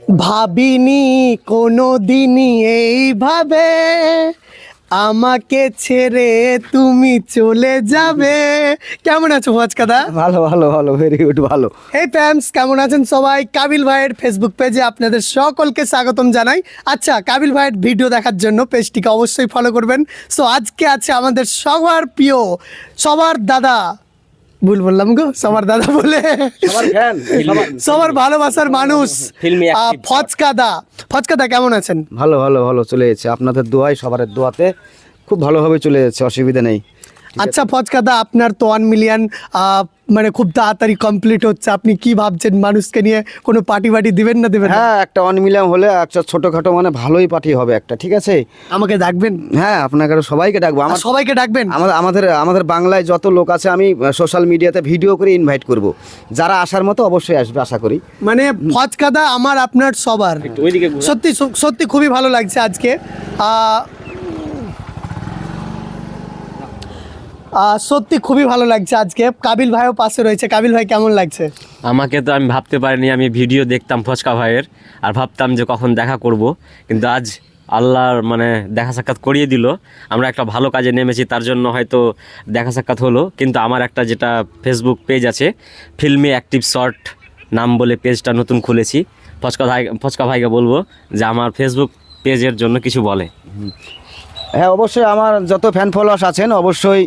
ভাবিনি কোনো দিনই এইভাবে। আমাকে ছেড়ে তুমি চলে যাবে। কেমন আছো ফজকাদা ভালো ভালো ভালো ভেরি গুড ভালো। হে ফ্যান্স কেমন আছেন সবাই? কাবিল ভাইয়ের ফেসবুক পেজে আপনাদের সকলকে স্বাগতম জানাই। আচ্ছা কাবিল ভাইয়ের ভিডিও দেখার জন্য পেজটিকে অবশ্যই ফলো করবেন। সো আজকে আছে আমাদের সবার প্রিয় সবার দাদা ভুল বললাম গো সবার দাদা বলে। সবার ভালোবাসার মানুষ। ফচকাদা। ফচকাদা কেমন আছেন? ভালো ভালো ভালো চলে যাচ্ছে। আপনাদের দোয়াই সবার দোয়াতে খুব ভালোভাবে চলে যাচ্ছে অসুবিধা নেই। আচ্ছা ফজকাদা আপনার তো ওয়ান মিলিয়ন মানে খুব তাড়াতাড়ি কমপ্লিট হচ্ছে। আপনি কি ভাবছেন মানুষকে নিয়ে? কোনো পার্টি বাটি দিবেন না দেবেন হ্যাঁ একটা অন মিলিয়ন হলে একটা ছোটোখাটো মানে ভালোই পার্টি হবে একটা ঠিক আছে? আমাকে ডাকবেন? হ্যাঁ আপনাকে আরও সবাইকে ডাকবো। আমার সবাইকে ডাকবেন? আমাদের আমাদের আমাদের বাংলায় যত লোক আছে আমি সোশ্যাল মিডিয়াতে ভিডিও করে ইনভাইট করব। যারা আসার মতো অবশ্যই আসবে আশা করি। মানে ফজকাদা আমার আপনার সবার। সত্যি সত্যি খুবই ভালো লাগছে আজকে। সত্যি খুবই ভালো লাগছে আজকে। কাবিল ভাইও পাশে রয়েছে। কাবিল ভাই কেমন লাগছে? আমাকে তো আমি ভাবতে পারিনি আমি ভিডিও দেখতাম ফচকা ভাইয়ের আর ভাবতাম যে কখন দেখা করব। কিন্তু আজ আল্লাহর মানে দেখা সাক্ষাৎ করিয়ে দিল। আমরা একটা ভালো কাজে নেমেছি তার জন্য হয়তো দেখা সাক্ষাৎ হলো। কিন্তু আমার একটা যেটা ফেসবুক পেজ আছে ফিল্মি অ্যাক্টিভ শর্ট নাম বলে পেজটা নতুন খুলেছি। ফচকা ভাই ফচকা ভাইকে বলব যে আমার ফেসবুক পেজের জন্য কিছু বলে। হ্যাঁ অবশ্যই আমার যত ফ্যান ফলোয়ার্স আছেন, অবশ্যই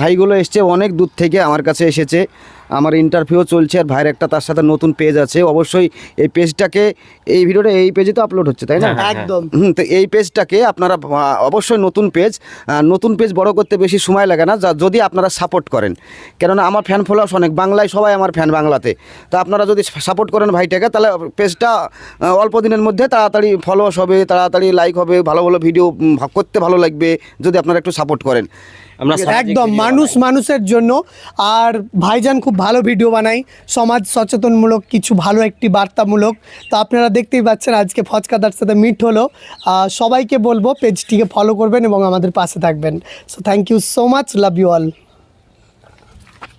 ভাইগুলো এসছে, অনেক দূর থেকে আমার কাছে এসেছে। আমার ইন্টারভিউ চলছে আর ভাইয়ের একটা তার সাথে নতুন পেজ আছে। অবশ্যই এই পেজটাকে এই ভিডিওটা এই পেজে তো আপলোড হচ্ছে তাই না? হ্যাঁ, হ্যাঁ, একদম। হুম, তো এই পেজটাকে আপনারা অবশ্যই নতুন পেজ নতুন পেজ বড় করতে বেশি সময় লাগে না যা- যদি আপনারা সাপোর্ট করেন। কেননা আমার ফ্যান ফলোয়ার্স অনেক বাংলায় সবাই আমার ফ্যান বাংলাতে। তা আপনারা যদি সাপোর্ট করেন ভাইটাকে তাহলে পেজটা অল্প দিনের মধ্যে তাড়াতাড়ি ফলোয়ার্স হবে তাড়াতাড়ি লাইক হবে ভালো ভালো ভিডিও করতে ভালো লাগবে যদি আপনারা একটু সাপোর্ট করেন। আমরা একদম মানুষ মানুষের জন্য। আর ভাইজান খুব ভালো ভিডিও বানাই সমাজ সচেতনমূলক কিছু ভালো একটি বার্তামূলক। তো আপনারা দেখতেই পাচ্ছেন আজকে ফজকাদার সাথে মিট হলো। সবাইকে বলব পেজটিকে ফলো করবেন এবং আমাদের পাশে থাকবেন। So thank you so much love you all